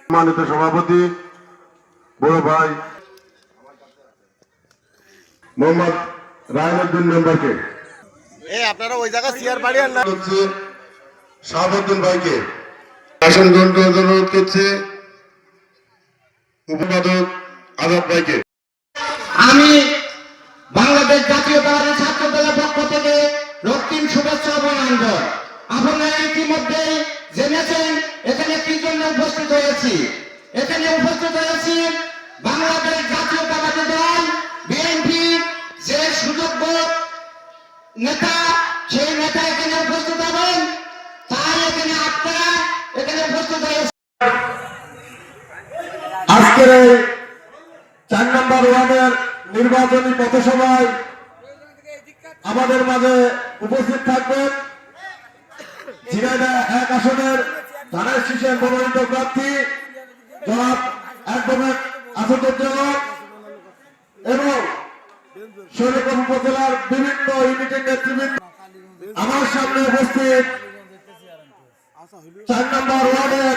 সম্মানিত সভাপতি বড় ভাই মোহাম্মদ রায়নুদ্দিন মেম্বারকে। আপনারা ওই জায়গায় চেয়ার বাড়িয়ে না। হচ্ছে শাহাবুদ্দিন ভাইকে। গ্রহণ অনুরোধ করছে আজাদ ভাইকে। আমি বাংলাদেশ ছাত্র দলের নেতা, সেই নেতা এখানে উপস্থিত হবেন। তাই এখানে আপনারা এখানে উপস্থিত আজকের চার নম্বর ওয়ার্ডের নির্বাচনী পথসভায় আমাদের মাঝে উপস্থিত থাকবেন ঝিনাইদহ এক আসনের ধানের শীষের মনোনীত প্রার্থী জনাব অ্যাডভোকেট আসাদুজ্জামান এবং শৈলকুপ উপজেলার বিভিন্ন ইউনিটের নেতৃবৃন্দ আমার সামনে উপস্থিত চার নম্বর ওয়ার্ডের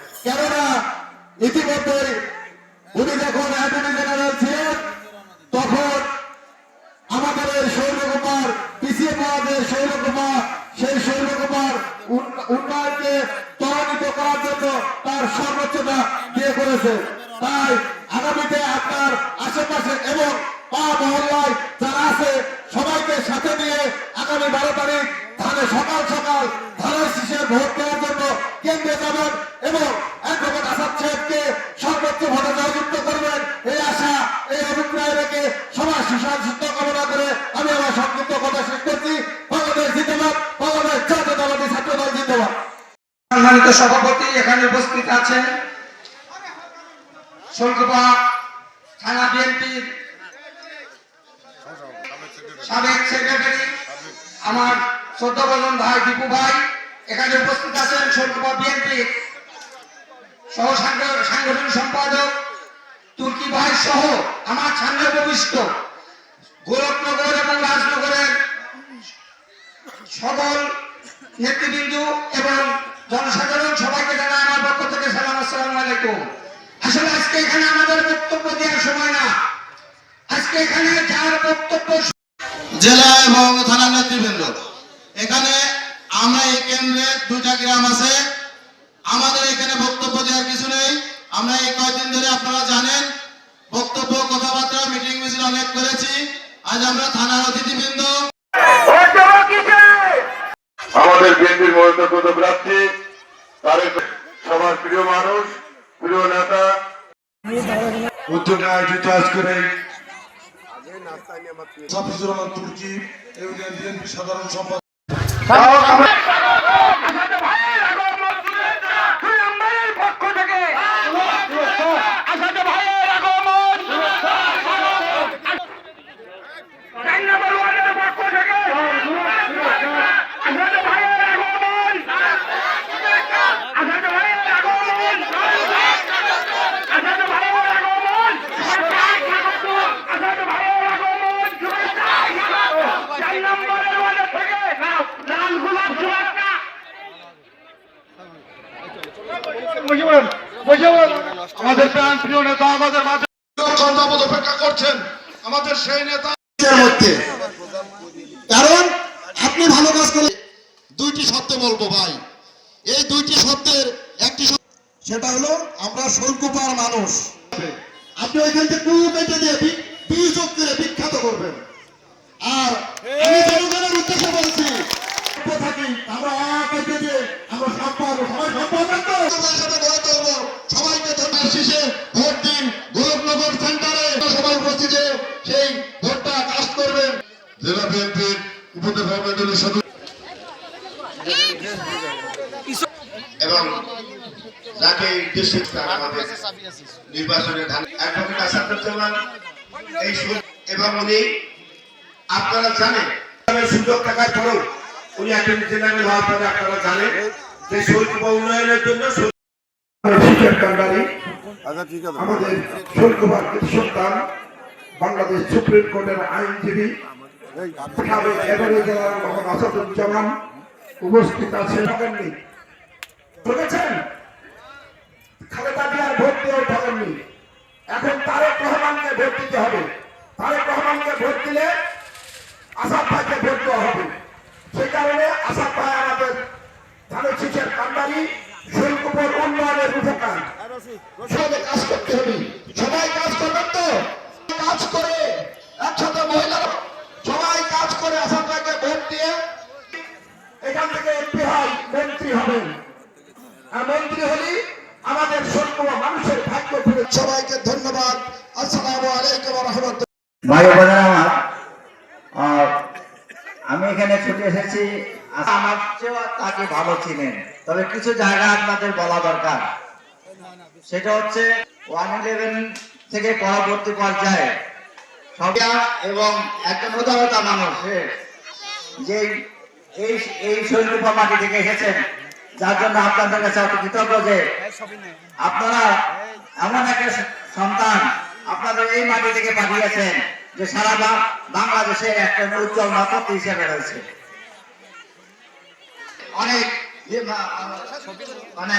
কেননা ইতিমধ্যে উনি যখন অ্যাটর্নি জেনারেল ছিলেন, তখন আমাদের শৈলকুমার পিছিয়ে যে শৈলকুমার সেই উন- উন্নয়নকে ত্বরান্বিত করার জন্য তার সর্বোচ্চতা দিয়ে করেছে। তাই আগামীতে আপনার আশেপাশে এবং পা মহল্লায় যারা আছে, সবাইকে সাথে নিয়ে আগামী বারো তারিখ ধানে সকাল সকাল সম্মানিত সভাপতি এখানে উপস্থিত আছেন শোলকুপা থানা বিএনপির সাবেক সেক্রেটারি, আমার শ্রদ্ধাভজন ভাই দীপু ভাই, এখানে উপস্থিত আছেন শোলকুপা বিএনপির সহ সাংগঠনিক সম্পাদক তুর্কি ভাই সহ আমার সামনে উপবিষ্ট গোরখনগর এবং রাজনগরের সকল নেতৃবৃন্দ এবং জনসাধারণ সবাইকে জানাই আমার পক্ষ থেকে সালাম আসসালামু আলাইকুম। আসলে আজকে এখানে আমাদের বক্তব্য দেওয়ার সময় না। আজকে এখানে যার বক্তব্য জেলা এবং থানার নেতৃবৃন্দ এখানে আমরা এই কেন্দ্রে দুইটা গ্রাম আছে। আমাদের এখানে বক্তব্য দেওয়ার কিছু নেই। আমরা এই কয়েকদিন ধরে আপনারা জানেন বক্তব্য কথাবার্তা মিটিং মিছিল অনেক করেছি। আজ আমরা থানার অতিথিবৃন্দ। আমাদের বিএনপির মনোনীত প্রার্থী সবার প্রিয় মানুষ প্রিয় নেতা। উদ্যোগে আয়োজিত আজকের এই সাধারণ সম্পাদক। আমাদের প্রাণ প্রিয় নেতা আমাদের মাঝে অপেক্ষা করছেন। আমাদের সেই নেতা মধ্যে। কারণ আপনি ভালো কাজ করলে দুইটি শব্দ বলব ভাই। এই দুইটি শব্দের একটি সেটা হলো আমরা শঙ্কুপার মানুষ। আপনি ওইখান থেকে কু কেটে দিয়ে বি- বীজ করে বিখ্যাত করবেন। আর আমি জনগণের উদ্দেশ্যে বলছি থাকি আমরা দিয়ে আমরা সম্পদ সবাই সম্পদ সবাইকে ধন্যবাদ শেষে ভোট দিন গোলকনগর সেন্টারে সবাই উপস্থিত হয়ে সেই ভোটটা কাস্ট করবেন জেলা বিএনপির উপদেশ সদস্য এবং যাকে আমাদের নির্বাচনে ধান অ্যাডভোকেট আসাদুজ্জামান এই এবং উনি আপনারা জানেন সুযোগ থাকার পরেও উনি অ্যাটর্নি জেনারেল হওয়ার পরে আপনারা জানেন যে শৈল্প উন্নয়নের জন্য আচ্ছা আমাদের শৈল্পবার সন্তান বাংলাদেশ সুপ্রিম কোর্টের আইনজীবী সাবেক জেলার মোহাম্মদ আসাদুজ্জামান উপস্থিত জিয়ার ভোট এখন তারেক রহমানকে ভোট দিতে হবে। তারেক রহমানকে ভোট দিলে আসাদ ভাইকে ভোট দেওয়া হবে। সেই কারণে আসাদ ভাই আমাদের ধানের শীষের কান্ডারি, শৈলকুপের উন্নয়নের উপকার। সবাই কাজ করতে হবে। সবাই কাজ করবেন তো? কাজ করে একসাথে মহিলারা এখান থেকে এমপি হয় মন্ত্রী হবেন আর মন্ত্রী হলে আমাদের শৈলকুপ মানুষের ভাগ্য ফিরে সবাইকে ধন্যবাদ। আসসালামু আলাইকুম রহমতুল্লাহ। ভাই বোনেরা আমার আমি এখানে ছুটে এসেছি। আমার চেয়েও তাকে ভালো চিনেন তবে কিছু জায়গা আপনাদের বলা দরকার। সেটা হচ্ছে ওয়ান ইলেভেন থেকে পরবর্তী পর্যায়ে সবিয়া এবং একজন উদারতা মানুষের যে এই এই শৈলরূপা মাটি থেকে এসেছেন। যার জন্য আপনাদের কাছে অত কৃতজ্ঞ যে আপনারা এমন একটা সন্তান আপনাদের এই মাটি থেকে পাঠিয়েছেন যে সারা বাংলাদেশে একটা উজ্জ্বল নক্ষত্র হিসেবে রয়েছে। অনেক মানে